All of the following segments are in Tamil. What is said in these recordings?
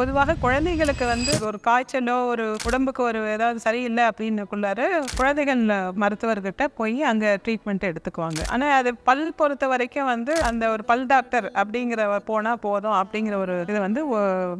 பொதுவாக குழந்தைகளுக்கு வந்து ஒரு காய்ச்சலோ ஒரு உடம்புக்கு ஒரு ஏதாவது சரியில்லை அப்படின்னுக்குள்ளார குழந்தைகள் மருத்துவர்கிட்ட போய் அங்கே ட்ரீட்மெண்ட் எடுத்துக்குவாங்க. ஆனால் அது பல் பொறுத்த வரைக்கும் வந்து அந்த ஒரு பல் டாக்டர் அப்படிங்கிற போனால் போதும் அப்படிங்கிற ஒரு இது வந்து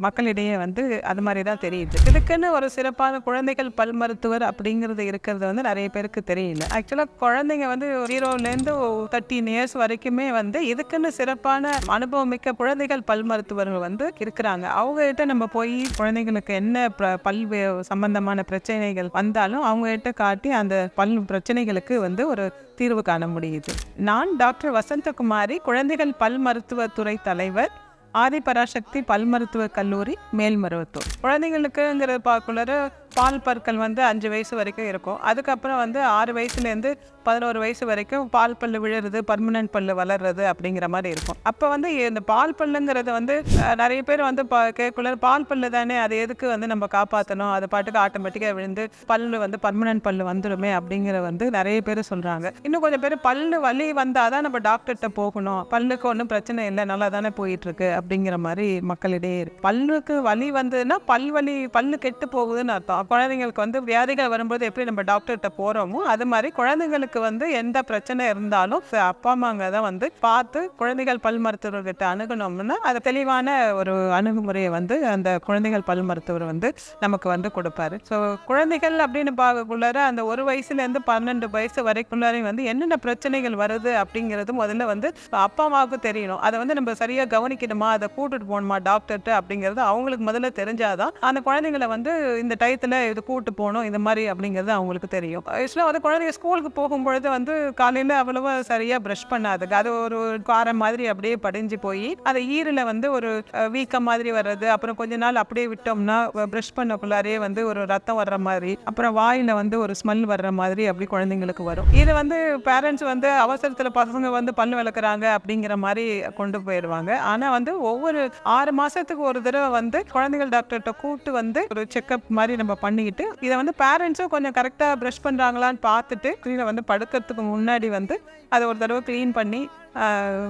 மக்களிடையே வந்து அது மாதிரி தான் தெரியுது. இதுக்குன்னு ஒரு சிறப்பான குழந்தைகள் பல் மருத்துவர் அப்படிங்கிறது இருக்கிறது வந்து நிறைய பேருக்கு தெரியல. ஆக்சுவலாக குழந்தைங்க வந்து ஜீரோலேருந்து தேர்ட்டீன் இயர்ஸ் வரைக்குமே வந்து இதுக்குன்னு சிறப்பான அனுபவம் மிக்க குழந்தைகள் பல் மருத்துவர்கள் வந்து இருக்கிறாங்க. அவங்க கிட்ட நம்ம போய் குழந்தைங்களுக்கு என்ன பிர- பல் சம்பந்தமான பிரச்சனைகள் வந்தாலும் அவங்க கிட்ட காட்டி அந்த பல் பிரச்சனைகளுக்கு வந்து ஒரு தீர்வு காண முடியுது. நான் டாக்டர் வசந்தகுமாரி குழந்தைகள் பல் மருத்துவத்துறை தலைவர் ஆதிபராசக்தி பல் மருத்துவக் கல்லூரி மேல் மருத்துவம் குழந்தைங்களுக்குங்கிற பார்க்குள்ள பால் பற்கள் வந்து அஞ்சு வயசு வரைக்கும் இருக்கும். அதுக்கப்புறம் வந்து ஆறு வயசுலேருந்து பதினோரு வயசு வரைக்கும் பால் பல்லு விழுறது பர்மனன்ட் பல்லு வளர்றது அப்படிங்கிற மாதிரி இருக்கும். அப்போ வந்து இந்த பால் பல்லுங்கிறது வந்து நிறைய பேர் வந்து பா கேட்குள்ள பால் பல்லு தானே அது எதுக்கு வந்து நம்ம காப்பாற்றணும் அது பாட்டுக்கு ஆட்டோமேட்டிக்காக விழுந்து பல்லு வந்து பர்மனன்ட் பல்லு வந்துடுமே அப்படிங்கிற வந்து நிறைய பேர் சொல்கிறாங்க இன்னும் கொஞ்சம் பேர் பல்லு வலி வந்தால் தான் நம்ம டாக்டர்கிட்ட போகணும். பல்லுக்கு ஒன்றும் பிரச்சனை இல்லை நல்லா தானே போயிட்டுருக்கு அப்படிங்கிற மாதிரி மக்களிடையே பல்லுக்கு வலி வந்ததுன்னா பல் வலி பல்லு கெட்டு போகுதுன்னு அர்த்தம். குழந்தைங்களுக்கு வந்து வியாதிகள் வரும்போது எப்படி நம்ம டாக்டர்கிட்ட போகிறோமோ அது மாதிரி குழந்தைங்களுக்கு வந்து எந்த பிரச்சனை இருந்தாலும் ச- அப்பா அம்மாங்க தான் வந்து பார்த்து குழந்தைகள் பல் மருத்துவர்கிட்ட அணுகணும்னா அது தெளிவான ஒரு அணுகுமுறையை வந்து அந்த குழந்தைகள் பல் மருத்துவர் வந்து நமக்கு வந்து கொடுப்பாரு. ஸோ குழந்தைகள் அப்படின்னு பார்க்கக்குள்ளார அந்த ஒரு வயசுலேருந்து பன்னெண்டு வயசு வரைக்குள்ளாரையும் வந்து என்னென்ன பிரச்சனைகள் வருது அப்படிங்கிறது முதல்ல வந்து அப்பா அம்மாவுக்கு தெரியணும். அதை வந்து நம்ம சரியாக கவனிக்கணுமா? அதை கூட்டிட்டு போகணுமா டாக்டர்கிட்ட அப்படிங்கிறது அவங்களுக்கு முதல்ல தெரிஞ்சாதான் அந்த குழந்தைங்களை வந்து இந்த டயத்தில் இது கூட்டு போகணும் இந்த மாதிரி அப்படிங்கிறது அவங்களுக்கு தெரியும். ஆக்சுவலாக வந்து குழந்தைங்க ஸ்கூலுக்கு போகும்பொழுது வந்து காலையில் அவ்வளோவா சரியாக ப்ரஷ் பண்ணாதுங்க. அது ஒரு காரம் மாதிரி அப்படியே படிஞ்சு போய் அதை ஈரில் வந்து ஒரு வீக்கம் மாதிரி வர்றது அப்புறம் கொஞ்ச நாள் அப்படியே விட்டோம்னா ப்ரஷ் பண்ணக்குள்ளாரே வந்து ஒரு ரத்தம் வர்ற மாதிரி அப்புறம் வாயில் வந்து ஒரு ஸ்மெல் வர்ற மாதிரி அப்படி குழந்தைங்களுக்கு வரும். இது வந்து பேரண்ட்ஸ் வந்து அவசரத்தில் பசங்க வந்து பல்லு விளக்குறாங்க அப்படிங்கிற மாதிரி கொண்டு போயிடுவாங்க ஆனால் வந்து ஒவ்வொரு ஆறு மாதத்துக்கு ஒரு தடவை வந்து குழந்தைகள் டாக்டர்கிட்ட கூப்பிட்டு வந்து ஒரு செக்கப் மாதிரி நம்ம பண்ணிக்கிட்டு இதை வந்து பேரண்ட்ஸும் கொஞ்சம் கரெக்டாக ப்ரஷ் பண்ணுறாங்களான்னு பார்த்துட்டு கீழே வந்து படுக்கிறதுக்கு முன்னாடி வந்து அதை ஒரு தடவை க்ளீன் பண்ணி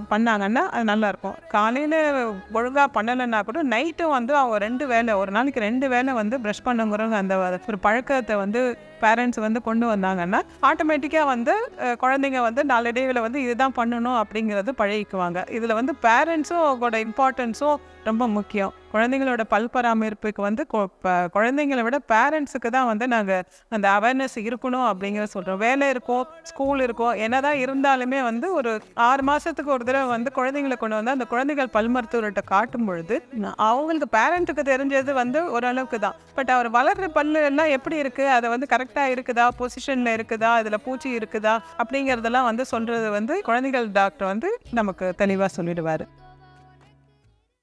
பண்ணாங்கன்னா அது நல்லாயிருக்கும். காலையில் ஒழுங்காக பண்ணலைன்னா கூட நைட்டும் வந்து அவங்க ரெண்டு வேலை ஒரு நாளைக்கு ரெண்டு வேளை வந்து ப்ரஷ் பண்ணுங்கிறவங்க அந்த ஒரு பழக்கத்தை வந்து பேரண்ட்ஸ் வந்து கொண்டு வந்தாங்கன்னா ஆட்டோமேட்டிக்காக வந்து குழந்தைங்க வந்து நாளடைவில் வந்து இதுதான் பண்ணணும் அப்படிங்கிறது பழகிக்குவாங்க. இதில் வந்து பேரண்ட்ஸும் அவங்களோட இம்பார்ட்டன்ஸும் ரொம்ப முக்கியம். குழந்தைங்களோட பல் பராமரிப்புக்கு வந்து கொ- குழந்தைங்களை விட பேரண்ட்ஸுக்கு தான் வந்து நாங்கள் அந்த அவேர்னஸ் இருக்கணும் அப்படிங்கிற சொல்கிறோம் வேலை இருக்கும் ஸ்கூல் இருக்கும் என்னதான் இருந்தாலுமே வந்து ஒரு ஆறு மாதத்துக்கு ஒரு தடவை வந்து குழந்தைங்களை கொண்டு வந்து அந்த குழந்தைகள் பல் மருத்துவர்கிட்ட காட்டும் பொழுது அவங்களுக்கு பேரண்ட்டுக்கு தெரிஞ்சது வந்து ஓரளவுக்கு தான். பட் அவர் வளர்ற பல்லு எல்லாம் எப்படி இருக்குது அதை வந்து கரெக்டாக இருக்குதா? பொசிஷனில் இருக்குதா? அதில் பூச்சி இருக்குதா? அப்படிங்கிறதெல்லாம் வந்து சொல்கிறது வந்து குழந்தைகள் டாக்டர் வந்து நமக்கு தெளிவாக சொல்லிடுவார்.